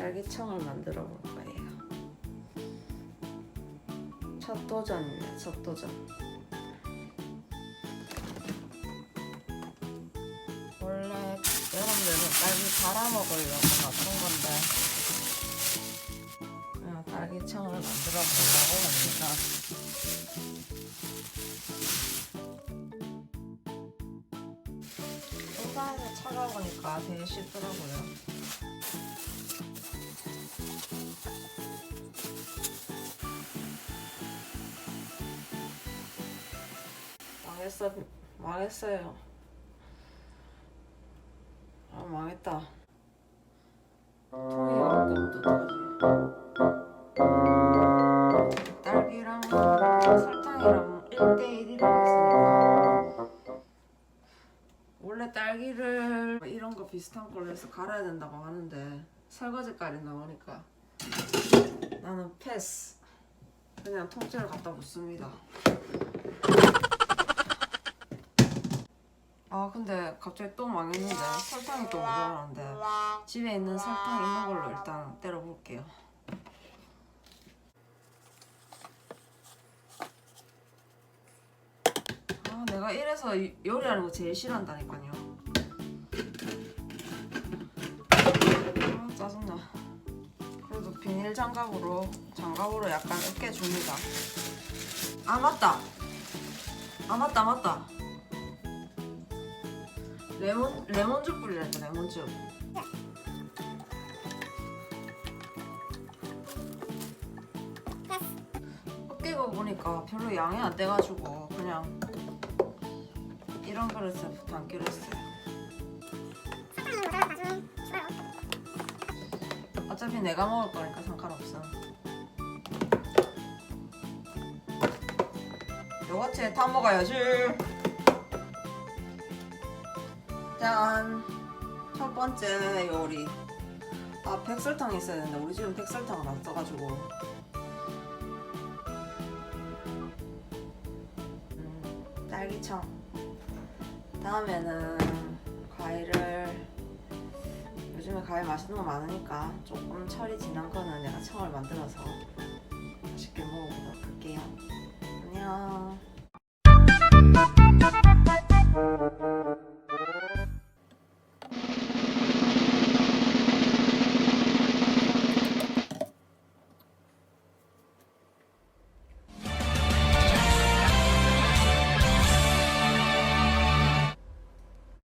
딸기청을 만들어 볼 거예요. 첫 도전이네, 첫 도전. 원래 여러분들은 딸기 갈아 먹으려고 놔둔 건데 그냥 딸기청을 만들어 보려고 합니다. 소다에 차가우니까 되게 쉽더라고요. 망했어, 망했어요. 아 망했다. 통이 어떻게 어떡하지? 딸기랑 설탕이랑 1대1이라고 했으니까 원래 딸기를 이런 거 비슷한 걸로 해서 갈아야 된다고 하는데 설거지까지 나오니까 나는 패스 그냥 통째로 갖다 붓습니다 아 근데 갑자기 또 망했는데 설탕이 또 모자라는데 집에 있는 설탕 있는 걸로 일단 때려 볼게요. 아 내가 이래서 이- 요리하는 거 제일 싫어한다니까요. 아 짜증나. 그래도 비닐 장갑으로 장갑으로 약간 으깨줍니다. 아 맞다. 아 맞다 맞다 레몬 레몬즙 뿌리랬다 레몬즙. 으깨고 보니까 별로 양이 안 돼가지고 그냥 이런 그릇에 담기로 했어요. 어차피 내가 먹을 거니까 상관없어. 요거트에 타 먹어야지 짠! 첫 번째 요리. 아 백설탕 있어야 되는데 우리 집은 백설탕을 안 써가지고. 음, 딸기청. 다음에는 과일을 요즘에 과일 맛있는 거 많으니까 조금 철이 지난 거는 내가 청을 만들어서